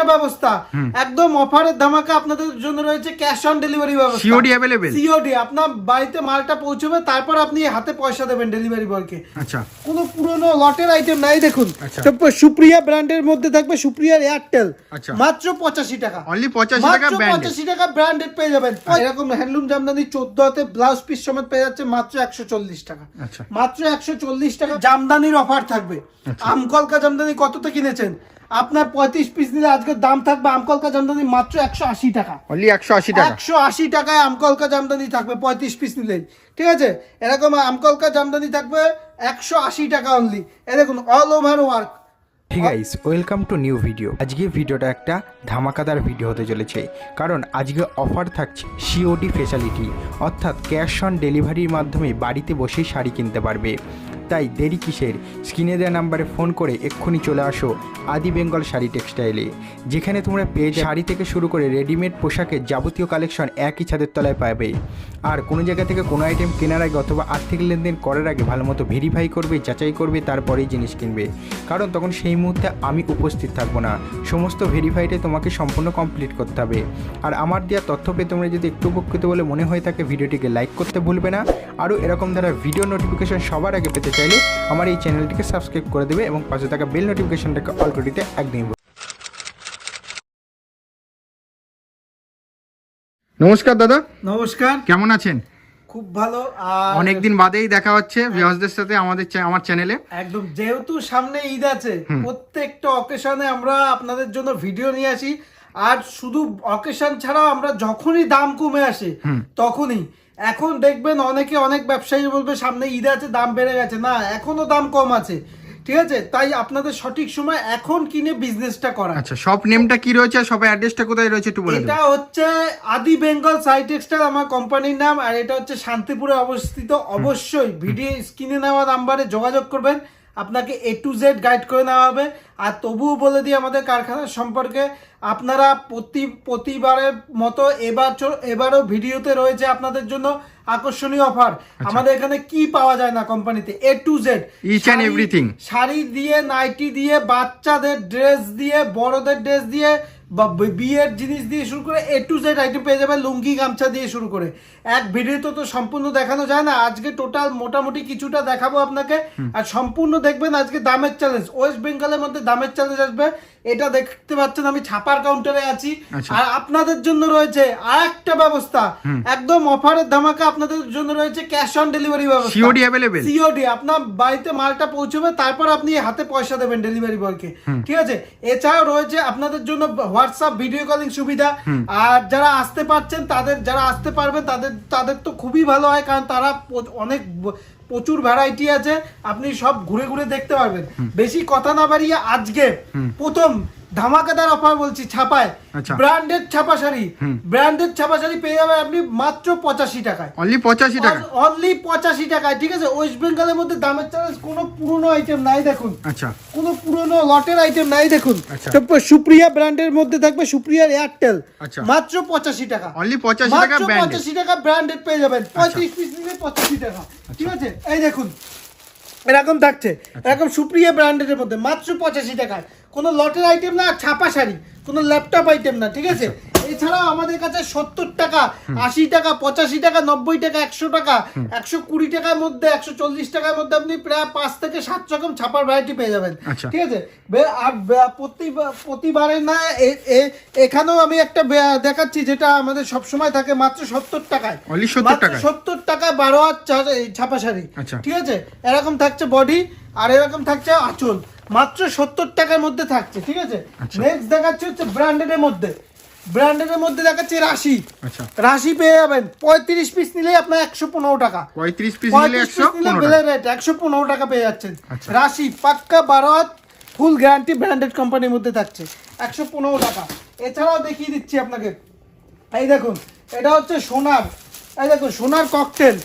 একটা ব্যবস্থা। একদম অফারের ধামাকা আপনাদের জন্য রয়েছে ক্যাশ অন ডেলিভারি ব্যবস্থা। সিওডি অ্যাভেলেবেল সিওডি আপনার বাড়িতে মালটা পৌঁছবে তারপর আপনি হাতে পয়সা দেবেন ডেলিভারি বয়কে আচ্ছা। কোনো পুরনো লটের আইটেম নাই দেখুন। আচ্ছা। তারপর সুপ্রিয়া ব্র্যান্ডের মধ্যে থাকবে সুপ্রিয়ার এয়ারটেল। আচ্ছা। মাত্র পঁচাশি টাকা। অনলি পঁচাশি টাকা মাত্র ব্র্যান্ড পঁচাশি টাকা ব্র্যান্ডেড পেয়ে যাবেন। এরকম হ্যান্ডলুম জামদানি চোদ্দ হাতে ব্লাউজ পিস সমেত পেয়ে যাচ্ছে মাত্র একশো চল্লিশ টাকা। আচ্ছা। মাত্র একশো চল্লিশ টাকা জামদানির অফার থাকবে। আমকলকা জামদানি কত কততে কিনেছেন? আপনার পঁয়ত্রিশ পিস নিলে আজকের দাম থাকবে আমকলকা জামদানি মাত্র একশো আশি টাকা। অনলি একশো আশি টাকা। একশো আশি টাকায় আমকলকা জামদানি থাকবে পঁয়ত্রিশ পিস নিলেন ঠিক আছে? এরকম আমকলকা জামদানি থাকবে একশো আশি টাকা অনলি এ দেখুন all over work hey guys welcome to new video আজকে ভিডিওটা একটা ধামাকাদার ভিডিও হতে চলেছে। কারণ আজকে অফার থাকছে সিওডি ফেসিলিটি অর্থাৎ ক্যাশ অন ডেলিভারির মাধ্যমে বাড়িতে বসেই শাড়ি কিনতে পারবে। তাই দেরি কিসের? স্ক্রিনে দেওয়া নাম্বারে ফোন করে এক্ষুনি চলে আসো আদি বেঙ্গল শাড়ি টেক্সটাইলে। যেখানে তোমরা পেয়ে শাড়ি থেকে শুরু করে রেডিমেড পোশাকের যাবতীয় কালেকশন একই ছাদের তলায় পাবে। আর কোনো জায়গা থেকে কোনো আইটেম কেনার আগে অথবা আর্থিক লেনদেন করার আগে ভালো মতো ভেরিফাই করবে, যাচাই করবে, তারপরেই জিনিস কিনবে। কারণ তখন সেই মুহূর্তে আমি উপস্থিত থাকব না। সমস্ত ভেরিফাইটে তোমাকে সম্পূর্ণ কমপ্লিট করতে হবে। আর আমার দেওয়া তথ্য পেয়ে তোমরা যদি একটু উপকৃত বলে মনে হয়ে থাকে ভিডিওটিকে লাইক করতে ভুলবে না। আরও এরকম দ্বারা ভিডিও নোটিফিকেশন সবার আগে পেতে চাইলে আমার এই চ্যানেলটিকে সাবস্ক্রাইব করে দেবে এবং পাশে থাকা বেল নোটিফিকেশনটাকে অল করে দিতে একদমই নমস্কার দাদা। নমস্কার। কেমন আছেন? খুব ভালো আর অনেকদিন বাদেই দেখা হচ্ছে ভিউয়ার্সদের সাথে আমাদের আমার চ্যানেলে একদম যেহেতু সামনে ঈদ আছে প্রত্যেকটা অকেশনে আমরা আপনাদের জন্য ভিডিও নিয়ে আসি। আর শুধু অকেশন ছাড়াও আমরা যখনই দাম কমে আসে তখনই। এখন দেখবেন অনেকে অনেক ব্যবসায়ী বলবে সামনে ঈদ আছে দাম বেড়ে গেছে। না এখনও দাম কম আছে। ঠিক আছে? তাই আপনাদের সঠিক সময় এখন কিনে বিজনেসটা করা আচ্ছা শপ নেমটা কি রয়েছে শপের অ্যাড্রেসটা কোথায় রয়েছে একটু বলে এটা হচ্ছে আদি বেঙ্গল সাই টেক্সটাইল আমার কোম্পানির নাম আর এটা হচ্ছে শান্তিপুরে অবস্থিত। অবশ্যই ভিডিও স্ক্রিনে নেওয়া নাম্বারে যোগাযোগ করবেন। আপনাকে এ টু জেড গাইড করে নেওয়া হবে। আর তবুও বলে দিই আমাদের কারখানার সম্পর্কে আপনারা প্রতি প্রতিবারের মতো এবার এবারও ভিডিওতে রয়েছে আপনাদের জন্য। আকর্ষণীয় অফার আমাদের এখানে কি পাওয়া যায় না কোম্পানিতে A to Z Each and everything. Sari দিয়ে নাইটি দিয়ে বাচ্চাদের ড্রেস দিয়ে বড়দের ড্রেস দিয়ে বা বিয়ের জিনিস দিয়ে শুরু করে এ টু জেড আইটেম পেয়ে যাবে লুঙ্গি গামছা দিয়ে শুরু করে। এক ভিডিওতে তো সম্পূর্ণ দেখানো যায় না। আজকে টোটাল মোটামুটি কিছুটা দেখাবো আপনাকে। আর সম্পূর্ণ দেখবেন আজকে দামের চ্যালেঞ্জ ওয়েস্ট বেঙ্গলের মধ্যে দামের চ্যালেঞ্জ আসবে। এটা দেখতে পাচ্ছেন আমি ছাপার কাউন্টারে আছি। আচ্ছা। আর আপনাদের জন্য রয়েছে আর একটা ব্যবস্থা একদম অফারের ধামাকা আপনাদের জন্য রয়েছে ক্যাশ অন ডেলিভারি ব্যবস্থা। সিওডি অ্যাভেলেবেল সিওডি আপনার বাড়িতে মালটা পৌঁছবে তারপর আপনি হাতে পয়সা দেবেন ডেলিভারি বয়কে ঠিক আছে? এছাড়াও রয়েছে আপনাদের জন্য হোয়াটসঅ্যাপ ভিডিও কলিং সুবিধা। আর যারা আসতে পারছেন তাদের যারা আসতে পারবেন তাদের তাদের তো খুবই ভালো হয় কারণ তারা অনেক প্রচুর ভ্যারাইটি আছে আপনি সব ঘুরে ঘুরে দেখতে পারবেন। বেশি কথা না বাড়িয়ে আজকে প্রথম ধামাকাদার অফার বলছি ছাপায়। আচ্ছা। ব্র্যান্ডেড ছাপা শাড়ি ব্র্যান্ডেড ছাপা শাড়ি পেয়ে যাবেন আপনি মাত্র পঁচাশি টাকায়। অনলি পঁচাশি টাকা। অনলি পঁচাশি টাকায় ঠিক আছে? ওয়েস্ট বেঙ্গলের মধ্যে দামের চ্যালেঞ্জ কোনো পুরনো আইটেম নাই দেখুন। আচ্ছা। কোনো পুরনো লটের আইটেম নাই দেখুন। আচ্ছা। তারপর সুপ্রিয়া ব্র্যান্ডের মধ্যে থাকবে সুপ্রিয়ার এয়ারটেল আচ্ছা। মাত্র পঁচাশি টাকা। অনলি পঁচাশি টাকা পঁচাশি টাকা ব্র্যান্ডেড পেয়ে যাবেন। পঁয়ত্রিশ পিস নিলে পঁচাশি টাকা। ঠিক আছে? এই দেখুন। এরকম থাকছে। এরকম সুপ্রিয়া ব্র্যান্ডের মধ্যে মাত্র পঁচাশি টাকায়। কোনো লটের আইটেম না ছাপা শাড়ি কোনো ল্যাপটপ আইটেম না ঠিক আছে? এছাড়াও আমাদের কাছে সত্তর টাকা আশি টাকা পঁচাশি টাকা নব্বই টাকা একশো টাকা একশো কুড়ি টাকার মধ্যে একশো চল্লিশ টাকার মধ্যে আপনি প্রায় পাঁচ থেকে সাত রকম ছাপার ভ্যারাইটি পেয়ে যাবেন আচ্ছা। ঠিক আছে? আর প্রতিবারে না এখানেও আমি একটা দেখাচ্ছি যেটা আমাদের সবসময় থাকে মাত্র সত্তর টাকায়। মাত্র সত্তর টাকায় বারো হাত এই ছাপা শাড়ি আচ্ছা। ঠিক আছে? এরকম থাকছে বডি আর এরকম থাকছে আঁচল। মাত্র সত্তর টাকার মধ্যে থাকছে ঠিক আছে? আচ্ছা। নেক্সট দেখাচ্ছে হচ্ছে ব্র্যান্ডেড এর মধ্যে। ব্র্যান্ডেড এর মধ্যে দেখাচ্ছে রাশি। আচ্ছা। রাশি পেয়ে যাবেন। পঁয়ত্রিশ পিস নিলেই আপনার একশো পনেরো টাকা। পঁয়ত্রিশ পিস নিলে নিলে বেলের রেট একশো পনেরো টাকা পেয়ে যাচ্ছেন। আচ্ছা। রাশি পাক্কা বারো ফুল গ্যারান্টি ব্র্যান্ডেড কোম্পানির মধ্যে থাকছে। একশো পনেরো টাকা। এছাড়াও দেখিয়ে দিচ্ছি আপনাকে। এই দেখুন এটা হচ্ছে সোনার। এই দেখুন সোনার ককটেল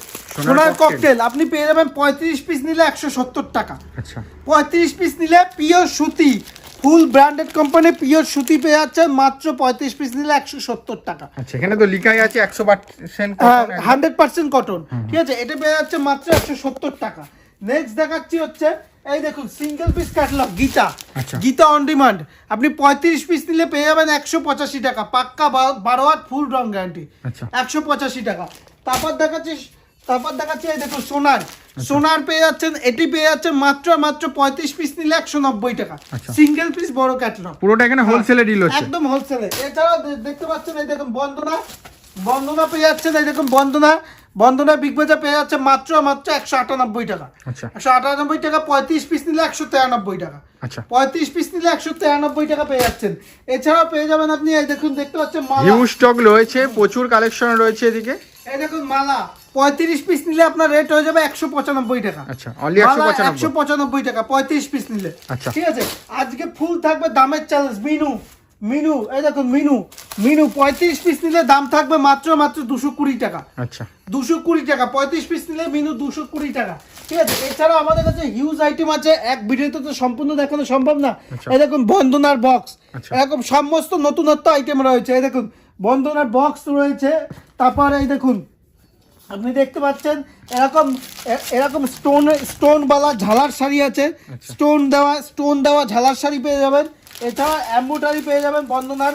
সোনার ককটেল আপনি পেয়ে যাবেন পঁয়ত্রিশ পিস নিলে একশো সত্তর টাকা। আচ্ছা। পঁয়ত্রিশ পিস নিলে পিওর সুতি ফুল ব্র্যান্ডেড কোম্পানি পিওর সুতি পেয়ে যাচ্ছেন মাত্র পঁয়ত্রিশ পিস নিলে একশো সত্তর টাকা। আচ্ছা এখানে তো লিখাই আছে একশো পার্সেন্ট হ্যাঁ হান্ড্রেড পার্সেন্ট কটন ঠিক আছে এটা পেয়ে যাচ্ছে মাত্র একশো সত্তর টাকা। নেক্সট দেখাচ্ছি হচ্ছে এই দেখুন সিঙ্গেল পিস ক্যাটলগ গীতা। আচ্ছা। গীতা অন ডিমান্ড আপনি পঁয়ত্রিশ পিস নিলে পেয়ে যাবেন একশো পঁচাশি টাকা। পাক্কা বারো হাত ফুল রং গ্যারান্টি আচ্ছা। একশো পঁচাশি টাকা। তারপর দেখাচ্ছি তারপর দেখাচ্ছি এই দেখুন সোনার। সোনার পেয়ে যাচ্ছেন এটি পেয়ে যাচ্ছেন মাত্র মাত্র পঁয়ত্রিশ পিস নিলে একশো নব্বই টাকা। আচ্ছা। সিঙ্গেল পিস বড় ক্যাটলগ পুরোটা এখানে হোলসেলে ডিল হচ্ছে। একদম হোলসেলে এছাড়াও দেখতে পাচ্ছেন এই দেখুন বন্দনা। বন্দনা পেয়ে যাচ্ছেন এই দেখুন বন্দনা। বন্দনা বিগ বাজার পেয়ে যাচ্ছে মাত্র মাত্র একশো আটানব্বই টাকা। আচ্ছা। একশো আটানব্বই টাকা পঁয়ত্রিশ পিস নিলে একশো তিরানব্বই টাকা। আচ্ছা। পঁয়ত্রিশ পিস নিলে একশো তিরানব্বই টাকা পেয়ে যাচ্ছেন। এছাড়াও পেয়ে যাবেন আপনি এই দেখুন দেখতে পাচ্ছেন মালা। স্টক রয়েছে প্রচুর কালেকশন রয়েছে এদিকে। এই দেখুন মালা। পঁয়ত্রিশ পিস নিলে আপনার রেট হয়ে যাবে একশো পঁচানব্বই টাকা। আচ্ছা একশো পঁচানব্বই। টাকা পঁয়ত্রিশ পিস নিলে। আচ্ছা। ঠিক আছে? আজকে ফুল থাকবে দামের চ্যালেঞ্জ মিনু মিনু এই দেখুন মিনু মিনু পঁয়ত্রিশ পিস নিলে দাম থাকবে মাত্র মাত্র দুশো কুড়ি টাকা। আচ্ছা। দুশো কুড়ি টাকা পঁয়ত্রিশ পিস নিলে মিনু দুশো কুড়ি টাকা। ঠিক আছে? এছাড়াও আমাদের কাছে হিউজ আইটেম আছে এক ভিডিওতে তো সম্পূর্ণ দেখানো সম্ভব না। আচ্ছা। এই দেখুন বন্দনার বক্স। এরকম সমস্ত নতুনত্ব আইটেম রয়েছে। এই দেখুন বন্দনার বক্স রয়েছে। তারপর এই দেখুন আপনি দেখতে পাচ্ছেন এরকম এরকম স্টোন স্টোনওয়ালা ঝালার শাড়ি আছে। আচ্ছা। স্টোন দেওয়া স্টোন দেওয়া ঝালার শাড়ি পেয়ে যাবেন। এছাড়া অ্যাম্বুটারি পেয়ে যাবেন বন্দনার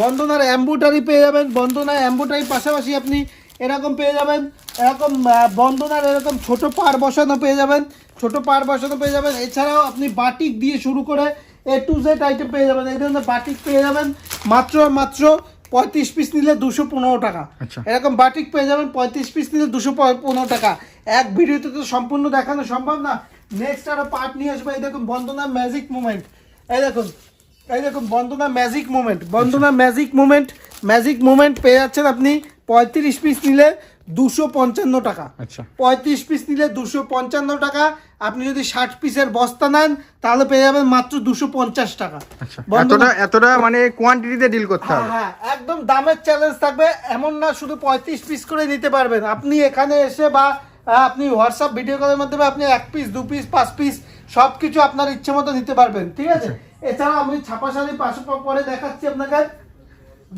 বন্দনার অ্যাম্বুটারি পেয়ে যাবেন। বন্দনার অ্যাম্বুটারির পাশাপাশি আপনি এরকম পেয়ে যাবেন এরকম বন্দনার এরকম ছোট পার বসানো পেয়ে যাবেন ছোট পার বসানো পেয়ে যাবেন। এছাড়াও আপনি বাটিক দিয়ে শুরু করে এ টু জেড আইটেম পেয়ে যাবেন। এই ধরনের বাটিক পেয়ে যাবেন। মাত্র মাত্র পঁয়ত্রিশ পিস নিলে দুশো পনেরো টাকা। আচ্ছা। এরকম বাটিক পেয়ে যাবেন পঁয়ত্রিশ পিস নিলে দুশো পনেরো টাকা। এক ভিডিওতে তো সম্পূর্ণ দেখানো সম্ভব না। নেক্সট আরও পার্ট নিয়ে আসবে এই দেখুন বন্দনা ম্যাজিক মুভমেন্ট এই দেখুন এই দেখুন Bandana magic movement Bandana magic movement magic movement পেয়ে যাচ্ছেন আপনি। পঁয়ত্রিশ পিস নিলে দুশো পঞ্চান্ন টাকা। আচ্ছা। পঁয়ত্রিশ পিস নিলে দুশো পঞ্চান্ন টাকা। আপনি যদি ষাট পিসের বস্তা নেন তাহলে পেয়ে যাবেন মাত্র দুশো পঞ্চাশ টাকা। আচ্ছা। এতটা এতটা মানে কোয়ান্টিটিতে ডিল করতে হ্যাঁ হবে। হ্যাঁ একদম দামের চ্যালেঞ্জ থাকবে। এমন না শুধু পঁয়ত্রিশ পিস করে নিতে পারবেন। আপনি এখানে এসে বা আপনি হোয়াটসঅ্যাপ ভিডিও কলের মাধ্যমে আপনি এক পিস দু পিস পাঁচ পিস সব কিছু আপনার ইচ্ছে মতো নিতে পারবেন ঠিক আছে? এছাড়াও আমি ছাপা শাড়ি পাশে পরে দেখাচ্ছি আপনাকে।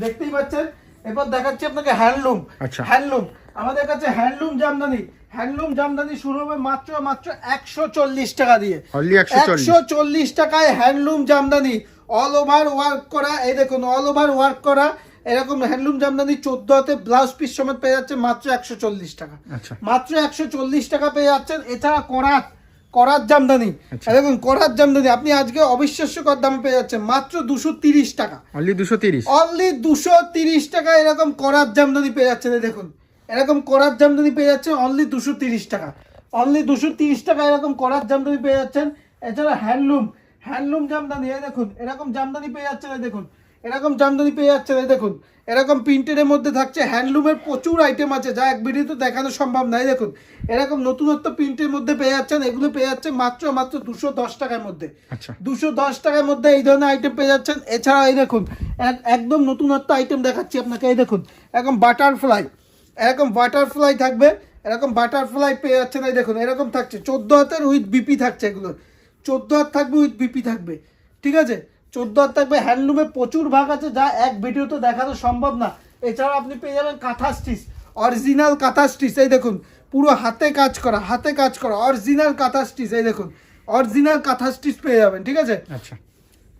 দেখতেই পাচ্ছেন? এরপর দেখাচ্ছি আপনাকে হ্যান্ডলুম আচ্ছা। হ্যান্ডলুম আমাদের কাছে হ্যান্ডলুম জামদানি হ্যান্ডলুম জামদানি শুরু হবে মাত্র মাত্র একশো চল্লিশ টাকা দিয়ে। 140 একশো চল্লিশ। টাকায় handloom Jamdani all over work করা এই দেখুন অল ওভার ওয়ার্ক করা এরকম হ্যান্ডলুম জামদানি চোদ্দ হাতে ব্লাউজ পিস সমেত পেয়ে যাচ্ছে মাত্র একশো চল্লিশ টাকা। আচ্ছা। মাত্র একশো চল্লিশ টাকা পেয়ে যাচ্ছেন এছাড়া করাত করাত জামদানি। আচ্ছা। দেখুন করাত জামদানি আপনি আজকে অবিশ্বাস্যকর দামে পেয়ে যাচ্ছেন মাত্র দুশো তিরিশ টাকা। অনলি দুশো তিরিশ। অনলি দুশো তিরিশ টাকা এরকম করাত জামদানি পেয়ে যাচ্ছেন দেখুন। এরকম করাত জামদানি পেয়ে যাচ্ছেন অনলি দুশো তিরিশ টাকা। অনলি দুশো তিরিশ টাকা এরকম করাত জামদানি পেয়ে যাচ্ছেন এছাড়া হ্যান্ডলুম হ্যান্ডলুম জামদানি এই দেখুন এরকম জামদানি পেয়ে যাচ্ছেন এই দেখুন এরকম জামদানি পেয়ে যাচ্ছেন এই দেখুন এরকম প্রিন্টের মধ্যে থাকছে হ্যান্ডলুমের প্রচুর আইটেম আছে যা এক ভিডিওতে দেখানো সম্ভব নয় দেখুন এরকম নতুনত্ব প্রিন্টের মধ্যে পেয়ে যাচ্ছেন এগুলো পেয়ে যাচ্ছে মাত্র মাত্র দুশো দশ টাকার মধ্যে। আচ্ছা। দুশো দশ টাকার মধ্যে এই ধরনের আইটেম পেয়ে যাচ্ছেন এছাড়া এই দেখুন একদম নতুনত্ব আইটেম দেখাচ্ছি আপনাকে এই দেখুন এরকম বাটারফ্লাই এরকম বাটারফ্লাই থাকবে এরকম বাটারফ্লাই পেয়ে যাচ্ছেন এই দেখুন এরকম থাকছে। চোদ্দ হাতের উইথ বিপি থাকছে এগুলো। চোদ্দ হাত থাকবে উইথ বিপি থাকবে ঠিক আছে? চোদ্দ হাত থাকবে হ্যান্ডলুমে প্রচুর ভাগ আছে যা এক ভিডিওতে দেখানো সম্ভব না। এছাড়াও আপনি পেয়ে যাবেন কাঁথা স্টিচ অরিজিনাল কাঁথা স্টিচ এই দেখুন পুরো হাতে কাজ করা হাতে কাজ করা অরিজিনাল কাঁথা স্টিচ এই দেখুন অরিজিনাল কাঁথা স্টিচ পেয়ে যাবেন ঠিক আছে? আচ্ছা।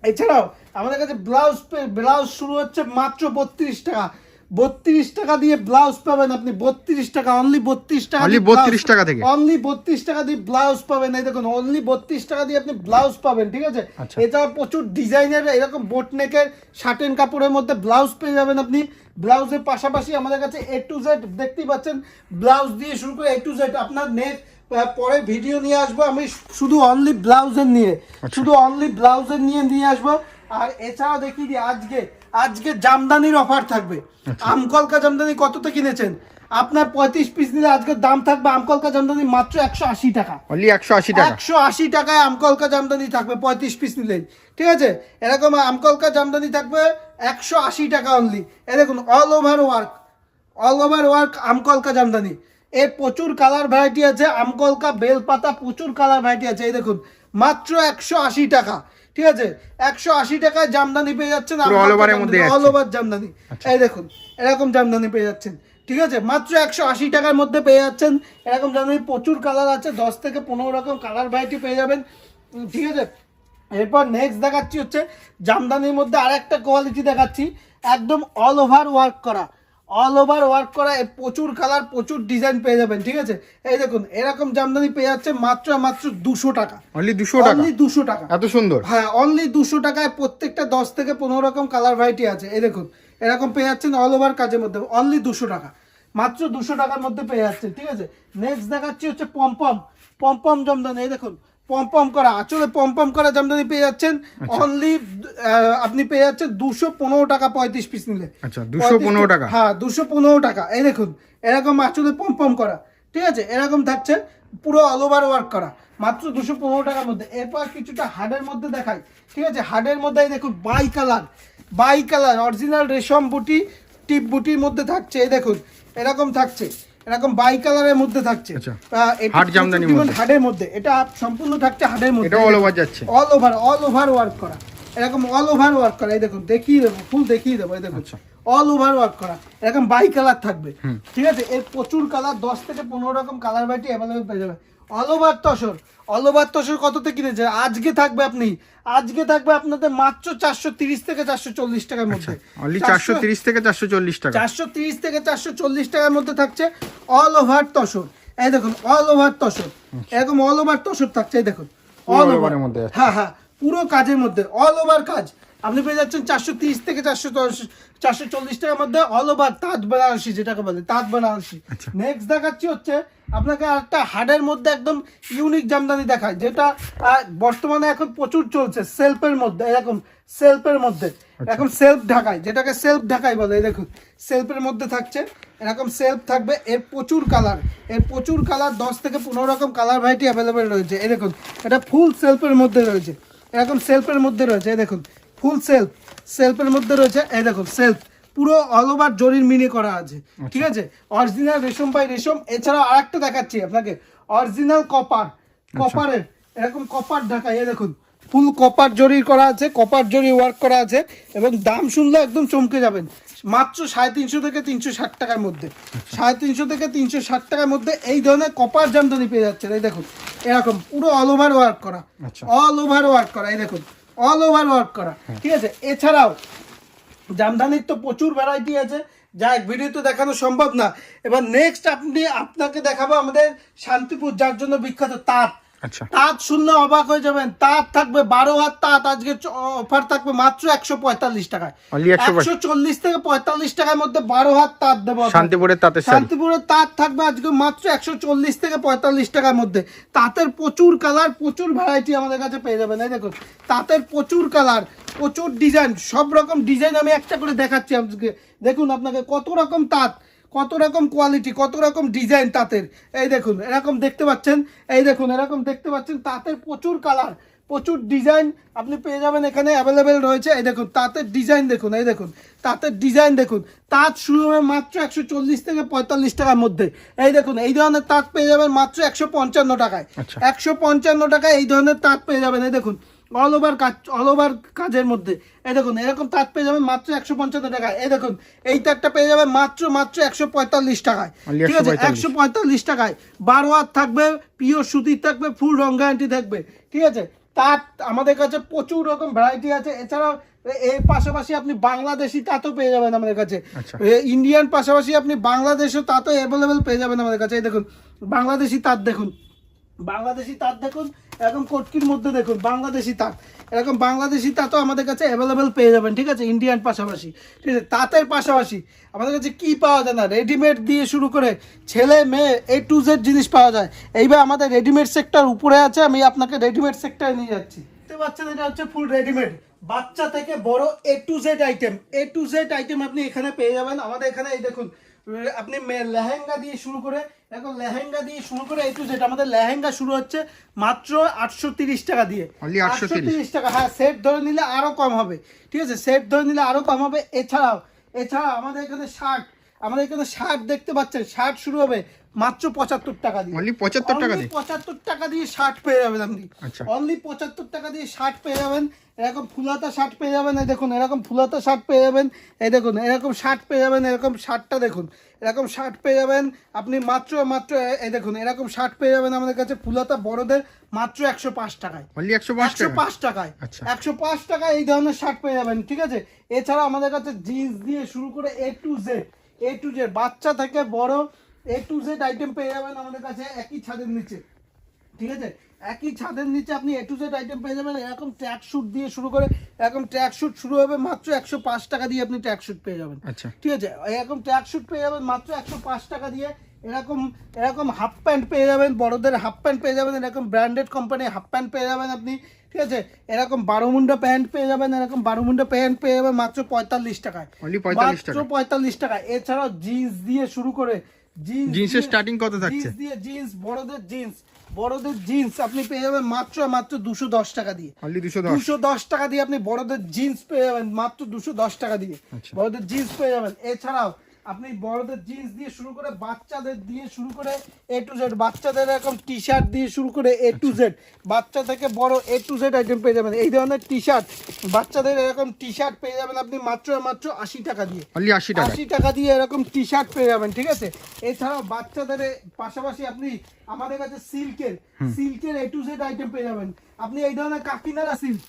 এছাড়াও আমাদের কাছে ব্লাউজ ব্লাউজ শুরু হচ্ছে মাত্র বত্রিশ টাকা। বত্রিশ টাকা দিয়ে ব্লাউজ পাবেন আপনি। বত্রিশ টাকা অনলি বত্রিশ টাকা Only 32 টাকা থেকে? অনলি বত্রিশ টাকা দিয়ে ব্লাউজ পাবেন। এই দেখুন অনলি বত্রিশ টাকা দিয়ে আপনি ব্লাউজ পাবেন ঠিক আছে? আচ্ছা। এছাড়া প্রচুর ডিজাইনের এরকম বোটনেকের শার্টেন কাপড়ের মধ্যে ব্লাউজ পেয়ে যাবেন আপনি। ব্লাউজের পাশাপাশি আমাদের কাছে এ টু জেড দেখতেই পাচ্ছেন ব্লাউজ দিয়ে শুরু করে এ টু জেড আপনার নেট পরে ভিডিও নিয়ে আসব আমি শুধু অনলি ব্লাউজের নিয়ে। শুধু অনলি ব্লাউজের নিয়ে নিয়ে আসব। আর এছাড়াও দেখিয়ে দিই আজকে আজকে জামদানির অফার থাকবে। আমকলকা জামদানি কততে কিনেছেন? আপনার পঁয়ত্রিশ পিস নিলে আজকের দাম থাকবে আমকলকা জামদানি মাত্র একশো আশি টাকা। অনলি একশো আশি টাকা। একশো আশি টাকায় আমকলকা জামদানি থাকবে পঁয়ত্রিশ পিস নিলে ঠিক আছে? এরকম আমকলকা জামদানি থাকবে একশো আশি টাকা অনলি এ দেখুন all over work all over work আমকলকা Jamdani. এর প্রচুর কালার ভ্যারাইটি আছে আমকলকা বেলপাতা প্রচুর কালার ভ্যারাইটি আছে। এই দেখুন মাত্র একশো আশি টাকা। ঠিক আছে? একশো আশি টাকায় জামদানি পেয়ে যাচ্ছেন অল ওভার জামদানি এই দেখুন এরকম জামদানি পেয়ে যাচ্ছেন ঠিক আছে? মাত্র একশো আশি টাকার মধ্যে পেয়ে যাচ্ছেন এরকম জামদানি প্রচুর কালার আছে দশ থেকে পনেরো রকম কালার ভ্যারাইটি পেয়ে যাবেন ঠিক আছে? এরপর নেক্সট দেখাচ্ছি হচ্ছে জামদানির মধ্যে আরেকটা কোয়ালিটি দেখাচ্ছি একদম অল ওভার ওয়ার্ক করা। অল ওভার ওয়ার্ক করা প্রচুর কালার প্রচুর ডিজাইন পেয়ে যাবেন ঠিক আছে? এই দেখুন এরকম জামদানি পেয়ে যাচ্ছে মাত্র মাত্র দুশো টাকা। অনলি দুশো টাকা? অনলি দুশো টাকা। এত সুন্দর? হ্যাঁ অনলি দুশো টাকায় প্রত্যেকটা দশ থেকে পনেরো রকম কালার ভ্যারাইটি আছে। এই দেখুন এরকম পেয়ে যাচ্ছেন অল ওভার কাজের মধ্যে অনলি দুশো টাকা। মাত্র দুশো টাকার মধ্যে পেয়ে যাচ্ছে ঠিক আছে? নেক্সট দেখাচ্ছি হচ্ছে পম্পম পম্পম জামদানি এই দেখুন। পম্পম করা। আসলে পম্পম করা জামদানি পেয়ে যাচ্ছেন। অনলি আপনি পেয়ে যাচ্ছেন দুশো পনেরো টাকা পঁয়ত্রিশ পিস নিলে। আচ্ছা, 215 টাকা। হ্যাঁ দুশো পনেরো টাকা। এই দেখুন এরকম আসলে পম্পম করা। ঠিক আছে? এরকম থাকছে পুরো অল ওভার ওয়ার্ক করা। মাত্র দুশো পনেরো টাকার মধ্যে। এরপর কিছুটা হার্ডের মধ্যে দেখাই। ঠিক আছে? হার্ডের মধ্যে দেখুন by colour by colour original রেশম বুটি টিপ বুটির মধ্যে থাকছে। এই দেখুন এরকম থাকছে। এরকম বাই কালারের মধ্যে থাকছে। আচ্ছা। প্রচুর মধ্যে। এটা সম্পূর্ণ থাকছে হাটের মধ্যে। over যাচ্ছে। All over all over work করা। এরকম অল ওভার ওয়ার্ক করা। এই দেখুন দেখিয়ে দেবো ফুল দেখিয়ে দেবো এই দেখুন। অল ওভার ওয়ার্ক করা। এরকম বাই কালার থাকবে ঠিক আছে? এর প্রচুর কালার দশ থেকে পনেরো রকম কালার বাইটি অ্যাভেলেবেল পেয়ে যাবে। All over tussar. All over tussar কততে কিনেছে? আজকে থাকবে আপনি আজকে থাকবে আপনাদের মাত্র চারশো তিরিশ থেকে চারশো চল্লিশ টাকার মধ্যে। অনলি চারশো তিরিশ থেকে চারশো চল্লিশ টাকা। চারশো তিরিশ থেকে চারশো চল্লিশ টাকার মধ্যে থাকছে অল ওভার তসর। এই দেখুন অল ওভার তসর এরকম অল ওভার তসর থাকছে এই দেখুন। অল all over ওভার এর মধ্যে হ্যাঁ হ্যাঁ। পুরো কাজের মধ্যে অল ওভার কাজ আপনি পেয়ে যাচ্ছেন চারশো তিরিশ থেকে চারশো চারশো চল্লিশ টাকার মধ্যে অল ওভার তাঁত বেনারসি যেটাকে বলে তাঁত বেনারসি আচ্ছা। নেক্সট দেখাচ্ছি হচ্ছে আপনাকে একটা হার্ডের মধ্যে একদম ইউনিক জামদানি দেখায় যেটা বর্তমানে এখন প্রচুর চলছে সেলফের মধ্যে এরকম সেলফের মধ্যে আচ্ছা। এখন সেলফ ঢাকায় যেটাকে সেলফ ঢাকাই বলে এই দেখুন সেলফের মধ্যে থাকছে এরকম সেলফ থাকবে এর প্রচুর কালারের প্রচুর কালার দশ থেকে পনেরো রকম কালার ভ্যারাইটি অ্যাভেলেবেল রয়েছে দেখুন এটা ফুল সেলফের মধ্যে রয়েছে এরকম সেলফের মধ্যে রয়েছে এই দেখুন ফুল সেলফ সেলফের মধ্যে রয়েছে এই দেখুন সেলফ পুরো অল ওভার জরির মিনি করা আছে ঠিক আছে? অরিজিনাল রেশম পাই রেশম এছাড়াও আরেকটা দেখাচ্ছি আপনাকে অরিজিনাল কপার কপারের এরকম কপার ঢাকা এই দেখুন ফুল কপার জরির করা আছে কপার জরি ওয়ার্ক করা আছে এবং দাম শুনলে একদম চমকে যাবেন। মাত্র সাড়ে তিনশো থেকে তিনশো ষাট টাকার মধ্যে। সাড়ে তিনশো থেকে তিনশো ষাট টাকার মধ্যে এই ধরনের কপার জামদানি পেয়ে যাচ্ছে এই দেখুন এরকম পুরো অল ওভার ওয়ার্ক করা। অল ওভার ওয়ার্ক করা এই দেখুন অল ওভার ওয়ার্ক করা। ঠিক আছে? এছাড়াও জামদানির তো প্রচুর ভ্যারাইটি আছে। যা এক ভিডিওতে দেখানো সম্ভব না। এবার নেক্সট আপনি আপনাকে দেখাবো আমাদের শান্তিপুর যার জন্য বিখ্যাত তাঁত। আচ্ছা। তাঁত শুনলে অবাক হয়ে যাবেন। তাঁত থাকবে বারো হাত তাঁত আজকে অফার থাকবে মাত্র একশো পঁয়তাল্লিশ টাকায়। একশো চল্লিশ থেকে পঁয়তাল্লিশ টাকার মধ্যে বারো হাত তাঁত দেবো শান্তিপুরের তাঁতের শান্তিপুরের তাঁত থাকবে আজকে মাত্র একশো চল্লিশ থেকে পঁয়তাল্লিশ টাকার মধ্যে। তাঁতের প্রচুর কালার প্রচুর ভ্যারাইটি আমাদের কাছে পেয়ে যাবেন। এই দেখুন তাঁতের প্রচুর কালার প্রচুর ডিজাইন সব রকম ডিজাইন আমি একটা করে দেখাচ্ছি আজকে। দেখুন আপনাকে কত রকম তাঁত কত রকম কোয়ালিটি কত রকম ডিজাইন তাঁতের। এই দেখুন এরকম দেখতে পাচ্ছেন এই দেখুন এরকম দেখতে পাচ্ছেন তাঁতের প্রচুর কালার প্রচুর ডিজাইন আপনি পেয়ে যাবেন এখানে অ্যাভেলেবেল রয়েছে। এই দেখুন তাঁতের ডিজাইন দেখুন এই দেখুন তাঁতের ডিজাইন দেখুন। তাঁত শুরু হবে মাত্র একশো চল্লিশ থেকে পঁয়তাল্লিশ টাকার মধ্যে। এই দেখুন এই ধরনের তাঁত পেয়ে যাবেন মাত্র একশো পঞ্চান্ন টাকায়। আচ্ছা। একশো পঞ্চান্ন টাকায় এই ধরনের তাঁত পেয়ে যাবেন এই দেখুন। অল ওভার কাজ অল ওভার কাজের মধ্যে। এই দেখুন এরকম তাঁত পেয়ে যাবেন মাত্র একশো পঞ্চান্ন টাকায় এই দেখুন এই তাঁতটা পেয়ে যাবে মাত্র মাত্র একশো পঁয়তাল্লিশ টাকায়। ঠিক আছে একশো পঁয়তাল্লিশ। টাকায়। বারো হাত থাকবে পিওর সুতির থাকবে ফুল রং গ্যারান্টি থাকবে। ঠিক আছে তার আমাদের কাছে প্রচুর রকম ভ্যারাইটি আছে। এছাড়াও এর পাশাপাশি আপনি বাংলাদেশি তাঁতও পেয়ে যাবেন আমাদের কাছে। আচ্ছা। ইন্ডিয়ান পাশাপাশি আপনি বাংলাদেশও তাঁতও অ্যাভেলেবেল পেয়ে যাবেন আমাদের কাছে। এই দেখুন বাংলাদেশি তাঁত দেখুন। বাংলাদেশি তাঁত দেখুন, এরকম কটকির মধ্যে দেখুন, বাংলাদেশি তাঁত। এরকম বাংলাদেশি তাঁতও আমাদের কাছে অ্যাভেলেবেল পেয়ে যাবেন, ঠিক আছে? ইন্ডিয়ান পাশাপাশি, ঠিক আছে? তাঁতের পাশাপাশি, আমাদের কাছে কি পাওয়া যায় না? রেডিমেড দিয়ে শুরু করে ছেলে, মেয়ে এ টু জেড জিনিস পাওয়া যায়। এইবার আমাদের রেডিমেড সেক্টর উপরে আছে, আমি আপনাকে রেডিমেড সেক্টরে নিয়ে যাচ্ছি। দেখতে পাচ্ছেন, এটা হচ্ছে ফুল রেডিমেড বাচ্চা থেকে বড় A to Z item A to Z item আপনি এখানে পেয়ে যাবেন। আমাদের এখানে এই দেখুন আপনি লেহেঙ্গা দিয়ে শুরু করে এখন লেহেঙ্গা দিয়ে শুরু করে এই তো যেটা আমাদের লেহেঙ্গা শুরু হচ্ছে মাত্র আটশো তিরিশ টাকা দিয়ে। আটশো তিরিশ টাকা হ্যাঁ সেট ধরে নিলে আরও কম হবে ঠিক আছে? সেট ধরে নিলে আরও কম হবে এছাড়াও এছাড়া আমাদের এখানে শার্ট আমাদের এখানে শার্ট দেখতে পাচ্ছেন শার্ট শুরু হবে মাত্র পঁচাত্তর টাকা দিয়ে। Only 75 টাকা দিয়ে? পঁচাত্তর টাকা দিয়ে শার্ট পেয়ে যাবেন আপনি। আচ্ছা। অনলি পঁচাত্তর টাকা দিয়ে শার্ট পেয়ে যাবেন। এরকম ফুলাতা শার্ট পেয়ে যাবেন এই দেখুন এরকম ফুলাতা শার্ট পেয়ে যাবেন এই দেখুন এরকম শার্ট পেয়ে যাবেন এরকম শার্টটা দেখুন এরকম শার্ট পেয়ে যাবেন আপনি মাত্র মাত্র এ- এই দেখুন এরকম শার্ট পেয়ে যাবেন আমাদের কাছে ফুলাতা বড়দের মাত্র একশো পাঁচ টাকায়। অনলি একশো পাঁচ একশো পাঁচ টাকায়। আচ্ছা। একশো পাঁচ টাকায় এই ধরনের শার্ট পেয়ে যাবেন ঠিক আছে? এছাড়া আমাদের কাছে জিন্স দিয়ে শুরু করে A to Z A to Z বাচ্চা থেকে বড় এ টু জেড আইটেম পেয়ে যাবেন আমাদের কাছে একই ছাদের নিচে। ঠিক আছে? একই ছাদের নিচে আপনি এ টু জেড আইটেম পেয়ে যাবেন এরকম ট্র্যাক শুট দিয়ে শুরু করে এরকম ট্র্যাক শুট শুরু হবে মাত্র একশো পাঁচ টাকা দিয়ে আপনি ট্র্যাক শুট পেয়ে যাবেন। আচ্ছা। ঠিক আছে? এরকম ট্র্যাক শুট পেয়ে যাবেন মাত্র একশো পাঁচ টাকা দিয়ে এরকম এরকম হাফ প্যান্ট পেয়ে যাবেন বড়দের হাফ প্যান্ট পেয়ে যাবেন এরকম ব্র্যান্ডেড কোম্পানির হাফ প্যান্ট পেয়ে যাবেন আপনি। ঠিক আছে? এরকম বারোমুন্ডা প্যান্ট পেয়ে যাবেন এরকম বারোমুন্ডা প্যান্ট পেয়ে যাবেন মাত্র পঁয়তাল্লিশ টাকায়। মাত্র টাকা। পঁয়তাল্লিশ টাকা এছাড়াও জিন্স দিয়ে শুরু করে জিন্স জিন্সের কত থাকছে? জিন্স দিয়ে জিন্স বড়দের জিন্স বড়দের জিন্স আপনি পেয়ে যাবেন মাত্র মাত্র দুশো দশ টাকা দিয়ে। দুশো দশ? টাকা দিয়ে আপনি বড়দের জিন্স পেয়ে যাবেন মাত্র দুশো দশ টাকা দিয়ে। আচ্ছা। বড়দের জিন্স পেয়ে যাবেন। এছাড়াও আপনি বড়দের জিন্স দিয়ে শুরু করে বাচ্চাদের দিয়ে শুরু করে এ টু জেড বাচ্চাদের এরকম টি শার্ট দিয়ে শুরু করে এ টু জেড বাচ্চা থেকে বড় এ টু জেড আইটেম পেয়ে যাবেন। এই ধরনের টি শার্ট বাচ্চাদের এরকম টি শার্ট পেয়ে যাবেন আপনি মাত্র মাত্র আশি টাকা দিয়ে। আশি টাকা আশি টাকা দিয়ে এরকম টি শার্ট পেয়ে যাবেন ঠিক আছে? এছাড়াও বাচ্চাদের পাশাপাশি আপনি আমাদের কাছে সিল্কের সিল্কের এ টু জেড আইটেম পেয়ে যাবেন। আপনি এই ধরনের কাকিনারা সিল্ক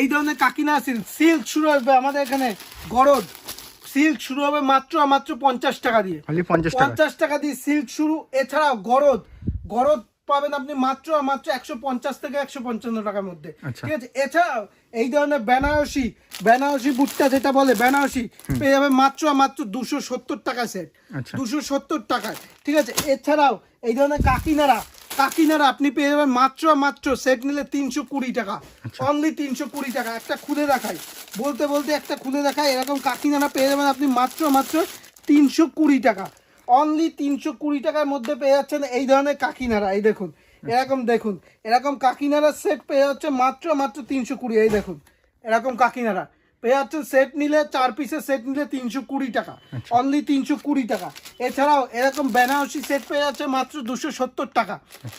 এই ধরনের কাকিনা সিল্ক সিল্ক শুরু হবে আমাদের এখানে গরদ সিল্ক শুরু হবে মাত্র মাত্র পঞ্চাশ টাকা দিয়ে। পঞ্চাশ টাকা। দিয়ে সিল্ক শুরু। এছাড়াও গরদ। গরদ পাবেন আপনি মাত্র মাত্র একশো পঞ্চাশ থেকে একশো পঞ্চান্ন টাকার মধ্যে। আচ্ছা। ঠিক আছে? এছাড়াও এই ধরনের বেনারসি বেনারসি বুটটা যেটা বলে বেনারসি পেয়ে যাবে মাত্র মাত্র দুশো সত্তর টাকা সেট আচ্ছা। দুশো সত্তর টাকায়। ঠিক আছে? এছাড়াও এই ধরনের কাকিনারা কাকিনারা আপনি পেয়ে যাবেন মাত্র মাত্র সেট নিলে তিনশো কুড়ি টাকা। আচ্ছা। অনলি তিনশো কুড়ি টাকা। একটা খুলে দেখাই। বলতে বলতে একটা খুলে দেখাই। এরকম কাকিনারা পেয়ে যাবেন আপনি মাত্র মাত্র তিনশো কুড়ি টাকা। অনলি তিনশো কুড়ি টাকার মধ্যে পেয়ে যাচ্ছেন এই ধরনের কাকিনারা। এই দেখুন এরকম দেখুন। এরকম কাকিনারা সেট পেয়ে যাচ্ছে মাত্র মাত্র তিনশো কুড়ি। এই দেখুন এরকম কাকিনারা। যাচ্ছেন সেট নিলে চার পিসের সেট নিলে তিনশো কুড়ি টাকা। অনলি তিনশো কুড়ি টাকা। এছাড়াও এরকম বেনারসি সেট পেয়ে যাচ্ছে মাত্র দুশো সত্তর টাকা।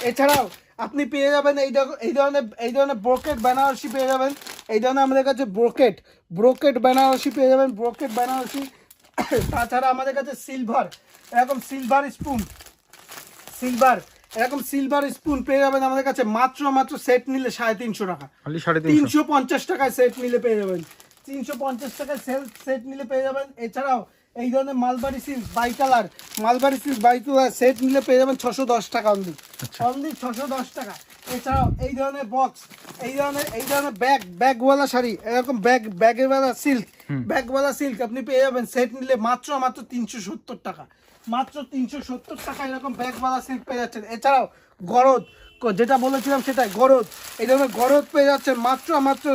এছাড়াও আপনি পেয়ে যাবেন এই এই ধরনের এই ধরনের ব্রোকেট বেনারসি পেয়ে যাবেন। এই ধরনের আমাদের কাছে ব্রোকেট ব্রোকেট বেনারসি পেয়ে যাবেন ব্রোকেট বেনারসি তাছাড়া আমাদের কাছে সিলভার এরকম সিলভার স্পুন সিলভার এরকম সিলভার স্পুন পেয়ে যাবেন আমাদের কাছে মাত্র মাত্র সেট নিলে সাড়ে তিনশো টাকা। তিনশো। পঞ্চাশ টাকায় সেট নিলে পেয়ে যাবেন। তিনশো পঞ্চাশ টাকায় সেল সেট নিলে পেয়ে যাবেন। এছাড়াও এই ধরনের mulberry silk by colour mulberry silk by colour set নিলে পেয়ে যাবেন ছশো দশ টাকা অনলি অনলি ছশো দশ টাকা। এছাড়াও এই ধরনের বক্স এই ধরনের এই ধরনের ব্যাগ ব্যাগওয়ালা শাড়ি এরকম ব্যাগ ব্যাগেওয়ালা সিল্ক ব্যাগওয়ালা সিল্ক আপনি পেয়ে যাবেন সেট নিলে মাত্র মাত্র তিনশো সত্তর টাকা। মাত্র তিনশো সত্তর টাকা এরকম ব্যাগওয়ালা সিল্ক পেয়ে যাচ্ছেন। এছাড়াও গরদ যেটা বলেছিলাম সেটাই গরদ এই ধরনের গরদ পেয়ে যাচ্ছেন মাত্র মাত্র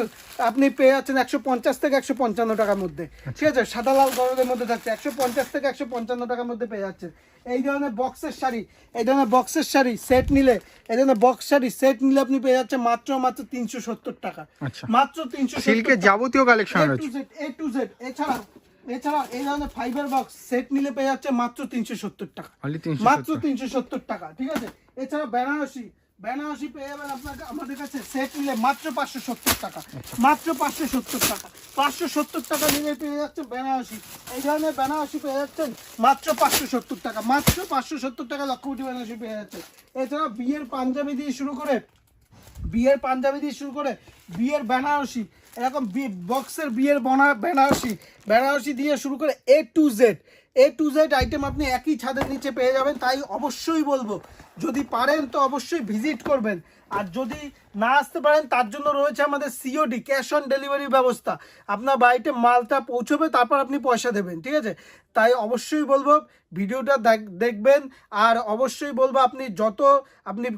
আপনি পেয়ে যাচ্ছেন একশো পঞ্চাশ থেকে একশো পঞ্চান্ন টাকার মধ্যে। ঠিক আছে? সাদা লাল গরদের মধ্যে থাকছে একশো পঞ্চাশ থেকে একশো পঞ্চান্ন টাকার মধ্যে পেয়ে যাচ্ছে এই ধরনের বক্সের শাড়ি এই ধরনের বক্সের শাড়ি সেট নিলে এই ধরনের বক্স শাড়ি সেট নিলে আপনি পেয়ে যাচ্ছেন মাত্র মাত্র তিনশো সত্তর টাকা। আচ্ছা। মাত্র তিনশো সিল্কের যাবতীয় collection A to Z A to Z এছাড়া এছাড়া এই ধরনের ফাইবার বক্স সেট নিলে পেয়ে যাচ্ছে মাত্র তিনশো সত্তর টাকা। মাত্র তিনশো সত্তর টাকা ঠিক আছে? এছাড়া বেনারসি বেনারসি পেয়ে যাবেন আপনাকে আমাদের কাছে সেট নিলে মাত্র পাঁচশো সত্তর টাকা। মাত্র পাঁচশো সত্তর টাকা। পাঁচশো সত্তর টাকা নিলে পেয়ে যাচ্ছেন বেনারসি। এই ধরনের বেনারসি পেয়ে যাচ্ছেন মাত্র পাঁচশো সত্তর টাকা। মাত্র পাঁচশো সত্তর টাকা লক্ষ্মীটি বেনারসি পেয়ে যাচ্ছে এছাড়া বিয়ের পাঞ্জাবি দিয়ে শুরু করে বিয়ের পাঞ্জাবি দিয়ে শুরু করে বিয়ের বেনারসি। এরকম বক্সের বিয়ের বনা বেনারসি। বেনারসি দিয়ে শুরু করে A to Z A to Z item আপনি একই ছাদের নিচে পেয়ে যাবেন, তাই অবশ্যই বলব, যদি পারেন তো অবশ্যই ভিজিট করবেন। আর যদি না আসতে পারেন, তার জন্য রয়েছে আমাদের সিওডি ক্যাশ অন ডেলিভারি ব্যবস্থা। আপনার বাড়িতে মালটা পৌঁছবে, তারপর আপনি পয়সা দেবেন, ঠিক আছে? তাই অবশ্যই বলব, ভিডিওটা দেখ- দেখবেন, আর অবশ্যই বলব, আপনি যত আপনি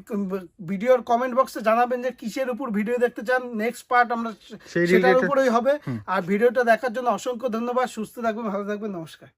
ভিডিওর কমেন্ট বক্সে জানাবেন যে কিসের উপর ভিডিও দেখতে চান নেক্সট পার্ট আমরা সেটার উপরেই হবে। আর ভিডিওটা দেখার জন্য অসংখ্য ধন্যবাদ। সুস্থ থাকবেন ভালো থাকবেন নমস্কার।